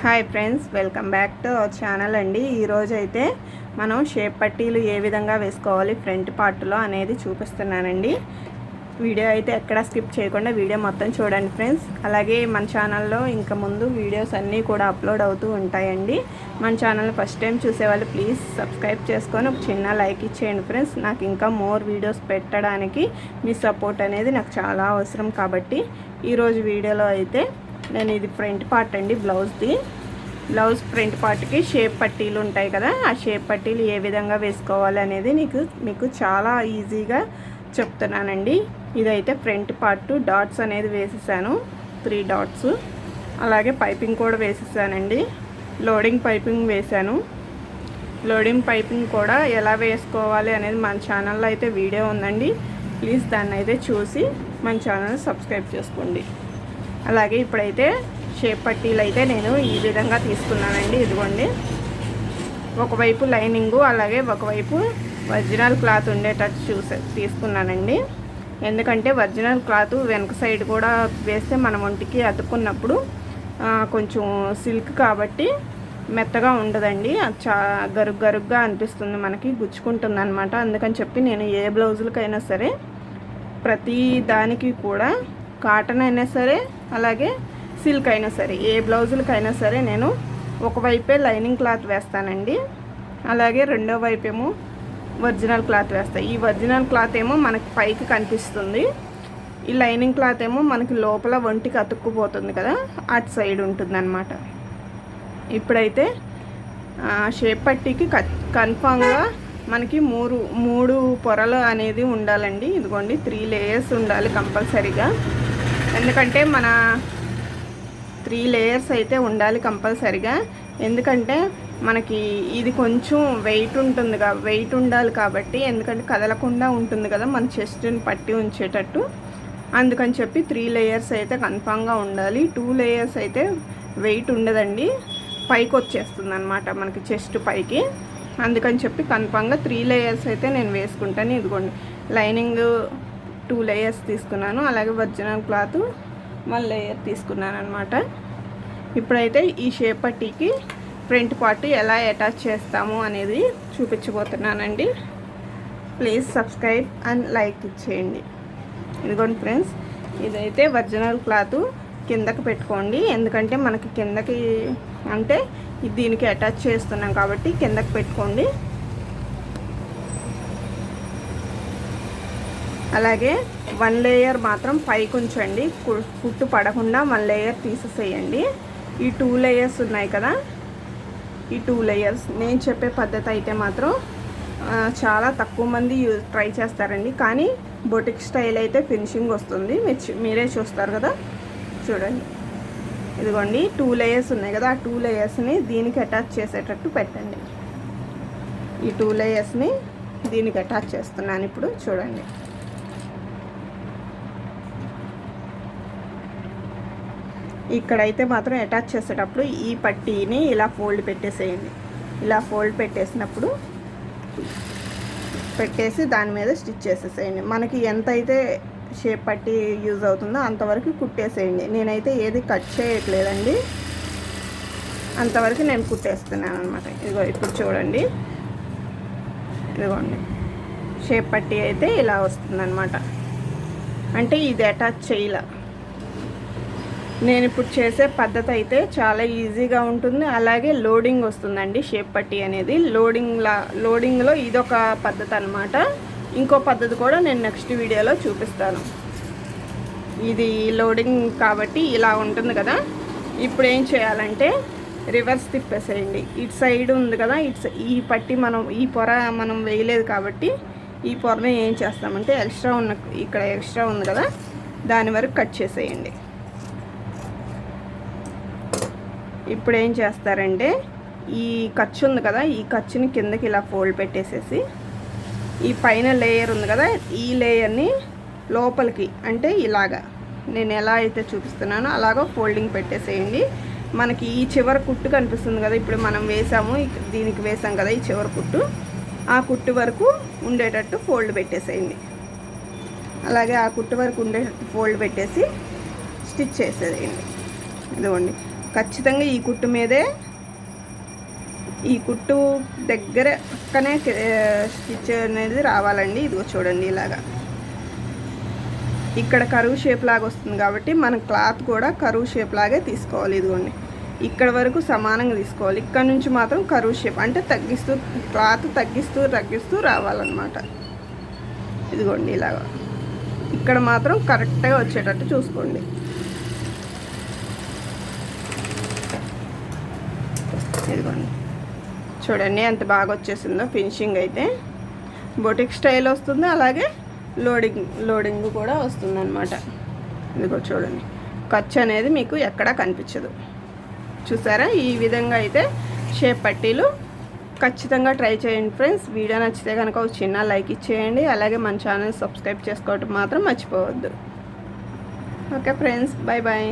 Hi friends welcome back to our channel అండి. ఈరోజు అయితే మనం షేప్ పట్టీలు ఏ విధంగా వేసుకోవాలి ఫ్రంట్ పార్ట్లో అనేది చూపిస్తున్నానండి. వీడియో అయితే ఎక్కడ స్కిప్ చేయకుండా వీడియో మొత్తం చూడండి ఫ్రెండ్స్. అలాగే మన ఛానల్లో ఇంకా ముందు వీడియోస్ అన్నీ కూడా అప్లోడ్ అవుతూ ఉంటాయండి. మన ఛానల్ ఫస్ట్ టైం చూసేవాళ్ళు ప్లీజ్ సబ్స్క్రైబ్ చేసుకొని ఒక చిన్న లైక్ ఇచ్చేయండి ఫ్రెండ్స్. నాకు ఇంకా మోర్ వీడియోస్ పెట్టడానికి మీ సపోర్ట్ అనేది నాకు చాలా అవసరం కాబట్టి ఈరోజు వీడియోలో అయితే నేను ఇది ఫ్రంట్ పార్ట్ అండి బ్లౌజ్ది. బ్లౌజ్ ఫ్రంట్ పార్ట్కి షేప్ పట్టీలు ఉంటాయి కదా ఆ షేప్ పట్టీలు ఏ విధంగా వేసుకోవాలి అనేది నీకు మీకు చాలా ఈజీగా చెప్తున్నానండి. ఇదైతే ఫ్రంట్ పార్ట్ డాట్స్ అనేది వేసేసాను త్రీ డాట్స్. అలాగే పైపింగ్ కూడా వేసేసానండి. లోడింగ్ పైపింగ్ వేసాను. లోడింగ్ పైపింగ్ కూడా ఎలా వేసుకోవాలి అనేది మన ఛానల్లో అయితే వీడియో ఉందండి. ప్లీజ్ దాన్ని అయితే చూసి మన ఛానల్ సబ్స్క్రైబ్ చేసుకోండి. అలాగే ఇప్పుడైతే షేప్ పట్టీలు అయితే నేను ఈ విధంగా తీసుకున్నానండి ఇదిగోండి. ఒకవైపు లైనింగు అలాగే ఒకవైపు ఒరిజినల్ క్లాత్ ఉండేటట్టు చూసే తీసుకున్నానండి. ఎందుకంటే ఒరిజినల్ క్లాత్ వెనక సైడ్ కూడా వేస్తే మన ఒంటికి అతుక్కున్నప్పుడు కొంచెం సిల్క్ కాబట్టి మెత్తగా ఉండదండి. అది చా గరుగ్ గరుగ్గా అనిపిస్తుంది మనకి గుచ్చుకుంటుంది అనమాట అందుకని చెప్పి నేను ఏ బ్లౌజులకైనా సరే ప్రతి దానికి కూడా కాటన్ అయినా సరే అలాగే సిల్క్ అయినా సరే ఏ బ్లౌజులకైనా సరే నేను ఒకవైపే లైనింగ్ క్లాత్ వేస్తానండి. అలాగే రెండో వైపు ఏమో ఒరిజినల్ క్లాత్ వేస్తాను ఈ ఒరిజినల్ క్లాత్ ఏమో మనకి పైకి కనిపిస్తుంది. ఈ లైనింగ్ క్లాత్ ఏమో మనకి లోపల ఒంటికి అతుక్కుపోతుంది కదా అటు సైడ్ ఉంటుంది అనమాట ఇప్పుడైతే షేప్ పట్టీకి కన్ఫామ్గా మనకి మూడు మూడు పొరలు అనేది ఉండాలండి. ఇదిగోండి త్రీ లేయర్స్ ఉండాలి కంపల్సరీగా. ఎందుకంటే మన త్రీ లేయర్స్ అయితే ఉండాలి కంపల్సరిగా. ఎందుకంటే మనకి ఇది కొంచెం వెయిట్ ఉంటుంది కా వెయిట్ ఉండాలి కాబట్టి ఎందుకంటే కదలకుండా ఉంటుంది కదా మన చెస్ట్ని పట్టి ఉంచేటట్టు. అందుకని చెప్పి త్రీ లేయర్స్ అయితే కన్ఫామ్గా ఉండాలి. టూ లేయర్స్ అయితే వెయిట్ ఉండదండి. పైకి వచ్చేస్తుంది అనమాట మనకి చెస్ట్ పైకి. అందుకని చెప్పి కన్ఫామ్గా త్రీ లేయర్స్ అయితే నేను వేసుకుంటాను. ఇదిగోండి. లైనింగ్ టూ లేయర్స్ తీసుకున్నాను. అలాగే ఒరిజినల్ క్లాత్ వన్ లేయర్ తీసుకున్నాను అనమాట ఇప్పుడైతే ఈ షేప్ పట్టీకి ఫ్రంట్ పార్ట్ ఎలా అటాచ్ చేస్తాము అనేది చూపించబోతున్నానండి. ప్లీజ్ సబ్స్క్రైబ్ అండ్ లైక్ ఇచ్చేయండి. ఇదిగోండి ఫ్రెండ్స్ ఇదైతే ఒరిజినల్ క్లాత్ కిందకి పెట్టుకోండి. ఎందుకంటే మనకి కిందకి అంటే దీనికి అటాచ్ చేస్తున్నాం కాబట్టి కిందకి పెట్టుకోండి. అలాగే వన్ లేయర్ మాత్రం పైకి ఉంచండి కు- కుట్టు పడకుండా వన్ లేయర్ తీసేసేయండి. ఈ టూ లేయర్స్ ఉన్నాయి కదా? ఈ టూ లేయర్స్ నేను చెప్పే పద్ధతి అయితే మాత్రం చాలా తక్కువ మంది ట్రై చేస్తారండి. కానీ బొటిక్ స్టైల్ అయితే ఫినిషింగ్ వస్తుంది. మీరు మీరే చూస్తారు కదా? చూడండి. ఇదిగోండి టూ లేయర్స్ ఉన్నాయి కదా? ఆ టూ లేయర్స్ని దీనికి అటాచ్ చేసేటట్టు పెట్టండి. ఈ టూ లేయర్స్ని దీనికి అటాచ్ చేస్తున్నాను ఇప్పుడు. చూడండి. ఇక్కడైతే మాత్రం అటాచ్ చేసేటప్పుడు ఈ పట్టీని ఇలా ఫోల్డ్ పెట్టేసేయండి. ఇలా ఫోల్డ్ పెట్టేసినప్పుడు పెట్టేసి దాని మీద స్టిచ్ చేసేసేయండి. మనకి ఎంత అయితే షేప్ పట్టి యూజ్ అవుతుందో అంతవరకు కుట్టేసేయండి. నేనైతే ఏది కట్ చేయట్లేదండి. అంతవరకు నేను కుట్టేస్తున్నాను అనమాట ఇదిగో ఇప్పుడు చూడండి. ఇదిగోండి. షేప్ పట్టి అయితే ఇలా వస్తుందన్నమాట. అంటే ఇది అటాచ్ చేయలే. నేను ఇప్పుడు చేసే పద్ధతి అయితే చాలా ఈజీగా ఉంటుంది. అలాగే లోడింగ్ వస్తుందండి షేప్ పట్టి అనేది. లోడింగ్లా లోడింగ్లో ఇదొక పద్ధతి అనమాట ఇంకో పద్ధతి కూడా నేను నెక్స్ట్ వీడియోలో చూపిస్తాను. ఇది లోడింగ్ కాబట్టి ఇలా ఉంటుంది కదా. ఇప్పుడు ఏం చేయాలంటే రివర్స్ తిప్పేసేయండి. ఇటు సైడ్ ఉంది కదా ఇటు ఈ పట్టి మనం ఈ పొర మనం వేయలేదు కాబట్టి ఈ పొరని ఏం చేస్తామంటే ఎక్స్ట్రా ఉన్న ఇక్కడ ఎక్స్ట్రా ఉంది కదా దాని వరకు కట్ చేసేయండి. ఇప్పుడు ఏం చేస్తారంటే ఈ ఖర్చు ఉంది కదా ఈ ఖర్చుని కిందకి ఇలా ఫోల్డ్ పెట్టేసేసి ఈ పైన లేయర్ ఉంది కదా ఈ లేయర్ని లోపలికి అంటే ఇలాగా నేను ఎలా అయితే చూపిస్తున్నానో అలాగో ఫోల్డింగ్ పెట్టేసేయండి. మనకి ఈ చివరి కుట్టు కనిపిస్తుంది కదా ఇప్పుడు మనం వేసాము దీనికి వేసాం కదా ఈ చివరి కుట్టు ఆ కుట్టు వరకు ఉండేటట్టు ఫోల్డ్ పెట్టేసేయండి. అలాగే ఆ కుట్టు వరకు ఉండేటట్టు ఫోల్డ్ పెట్టేసి స్టిచ్ చేసేయండి. ఇదిగోండి. ఖచ్చితంగా ఈ కుట్టు మీదే ఈ కుట్టు దగ్గర పక్కనే స్టిచ్ అనేది రావాలండి. ఇదిగో చూడండి ఇలాగా. ఇక్కడ కరువు షేప్ లాగా వస్తుంది కాబట్టి మనం క్లాత్ కూడా కరువు షేప్ లాగే తీసుకోవాలి ఇదిగోండి. ఇక్కడ వరకు సమానంగా తీసుకోవాలి. ఇక్కడ నుంచి మాత్రం కరువు షేప్ అంటే తగ్గిస్తూ క్లాత్ తగ్గిస్తూ తగ్గిస్తూ రావాలన్నమాట. ఇదిగోండి ఇలాగా. ఇక్కడ మాత్రం కరెక్ట్గా వచ్చేటట్టు చూసుకోండి. ఇదిగోండి చూడండి ఎంత బాగా వచ్చేసిందో ఫినిషింగ్ అయితే. బొటిక్ స్టైల్ వస్తుంది అలాగే లోడింగ్ లోడింగ్ కూడా వస్తుంది అనమాట ఇదిగో చూడండి. ఖర్చు అనేది మీకు ఎక్కడా కనిపించదు. చూసారా? ఈ విధంగా అయితే షేప్ పట్టీలు ఖచ్చితంగా ట్రై చేయండి ఫ్రెండ్స్. వీడియో నచ్చితే కనుక ఒక చిన్న లైక్ ఇచ్చేయండి. అలాగే మన ఛానల్ సబ్స్క్రైబ్ చేసుకోవటం మాత్రం మర్చిపోవద్దు. Okay friends bye bye